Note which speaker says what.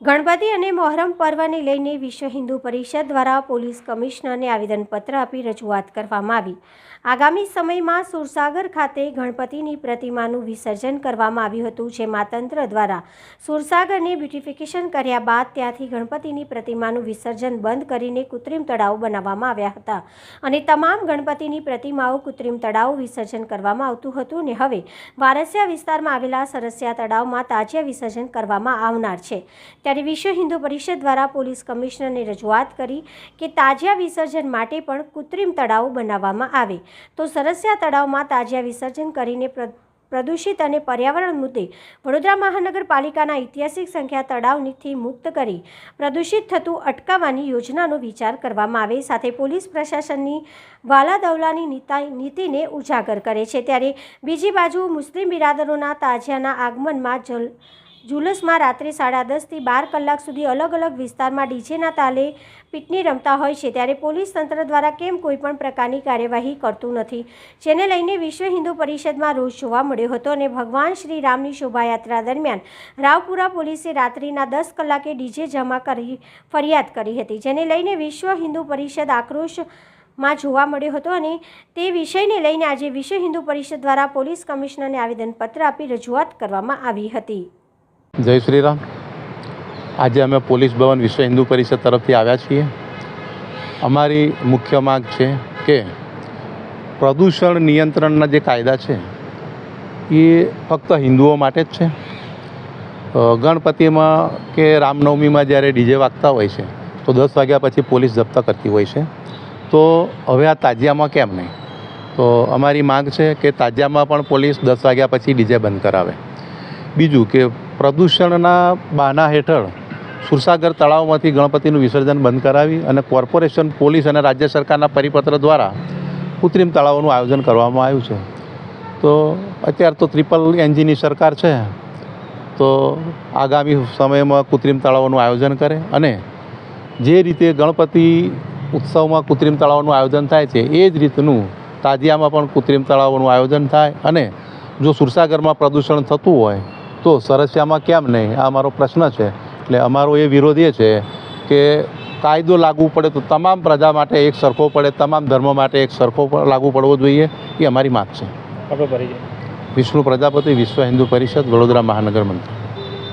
Speaker 1: ગણપતિ અને મોહરમ પર્વને લઈને વિશ્વ હિન્દુ પરિષદ દ્વારા પોલીસ કમિશનરને આવેદનપત્ર આપી રજૂઆત કરવામાં આવી. આગામી સમયમાં સુરસાગર ખાતે ગણપતિની પ્રતિમાનું વિસર્જન કરવામાં આવ્યું હતું, જેમાં તંત્ર દ્વારા સુરસાગરને બ્યુટિફિકેશન કર્યા બાદ ત્યાંથી ગણપતિની પ્રતિમાનું વિસર્જન બંધ કરીને કૃત્રિમ તળાવ બનાવવામાં આવ્યા હતા અને તમામ ગણપતિની પ્રતિમાઓ કૃત્રિમ તળાવ વિસર્જન કરવામાં આવતું હતું ને હવે વારસિયા વિસ્તારમાં આવેલા સરસિયા તળાવમાં તાજિયા વિસર્જન કરવામાં આવનાર છે. ત્યારે વિશ્વ હિન્દુ પરિષદ દ્વારા પોલીસ કમિશનરને રજૂઆત કરી કે તાજિયા વિસર્જન માટે પણ કૃત્રિમ તળાવ બનાવવામાં આવે. તો સરસિયા તળાવમાં તાજિયા વિસર્જન કરીને પ્રદૂષિત અને પર્યાવરણ મુદ્દે વડોદરા મહાનગરપાલિકાના ઐતિહાસિક સંખ્યા તળાવથી મુક્ત કરી પ્રદૂષિત થતું અટકાવવાની યોજનાનો વિચાર કરવામાં આવે. સાથે પોલીસ પ્રશાસનની વાલાદવલાની નીતા, નીતિને ઉજાગર કરે છે. ત્યારે બીજી બાજુ મુસ્લિમ બિરાદરોના તાજિયાના આગમનમાં જલ જુલુસમાં રાત્રે સાડા દસથી બાર કલાક સુધી અલગ અલગ વિસ્તારમાં ડીજેના તાલે પીટની રમતા હોય છે, ત્યારે પોલીસ તંત્ર દ્વારા કેમ કોઈપણ પ્રકારની કાર્યવાહી કરતું નથી? જેને લઈને વિશ્વ હિન્દુ પરિષદમાં રોષ જોવા મળ્યો હતો અને ભગવાન શ્રી રામની શોભાયાત્રા દરમિયાન રાવપુરા પોલીસે રાત્રિના દસ કલાકે ડીજે જમા કરી, ફરિયાદ કરી હતી. જેને લઈને વિશ્વ હિન્દુ પરિષદ આક્રોશમાં જોવા મળ્યો હતો અને તે વિષયને લઈને આજે વિશ્વ હિન્દુ પરિષદ દ્વારા પોલીસ કમિશનરને આવેદનપત્ર આપી રજૂઆત કરવામાં આવી હતી.
Speaker 2: જય શ્રી રામ આજે અમે પોલીસ ભવન વિશ્વ હિન્દુ પરિષદ તરફથી આવ્યા છીએ. અમારી મુખ્ય માગ છે કે પ્રદૂષણ નિયંત્રણના જે કાયદા છે, એ ફક્ત હિન્દુઓ માટે જ છે. ગણપતિમાં કે રામનવમીમાં જ્યારે ડીજે વાગતા હોય છે, તો દસ વાગ્યા પછી પોલીસ જપ્ત કરતી હોય છે. તો હવે આ તાજિયામાં કેમ નહીં? તો અમારી માંગ છે કે તાજિયામાં પણ પોલીસ દસ વાગ્યા પછી ડીજે બંધ કરાવે. બીજું કે પ્રદૂષણના બહાના હેઠળ સુરસાગર તળાવમાંથી ગણપતિનું વિસર્જન બંધ કરાવી અને કોર્પોરેશન, પોલીસ અને રાજ્ય સરકારના પરિપત્ર દ્વારા કૃત્રિમ તળાવોનું આયોજન કરવામાં આવ્યું છે. તો અત્યારે તો ત્રિપલ એન્જીની સરકાર છે. તો આગામી સમયમાં કૃત્રિમ તળાવોનું આયોજન કરે અને જે રીતે ગણપતિ ઉત્સવમાં કૃત્રિમ તળાવોનું આયોજન થાય છે, એ જ રીતનું તાજિયામાં પણ કૃત્રિમ તળાવોનું આયોજન થાય અને જો સુરસાગરમાં પ્રદૂષણ થતું હોય તો સરસિયામાં કેમ નહીં? આ અમારો પ્રશ્ન છે. એટલે અમારો એ વિરોધ એ છે કે કાયદો લાગુ પડે તો તમામ પ્રજા માટે એક સરખો પડે તમામ ધર્મ માટે એક સરખો લાગુ પડવો જોઈએ એ અમારી માગ છે. વિષ્ણુ પ્રજાપતિ વિશ્વ હિન્દુ પરિષદ વડોદરા મહાનગર મંત્રી.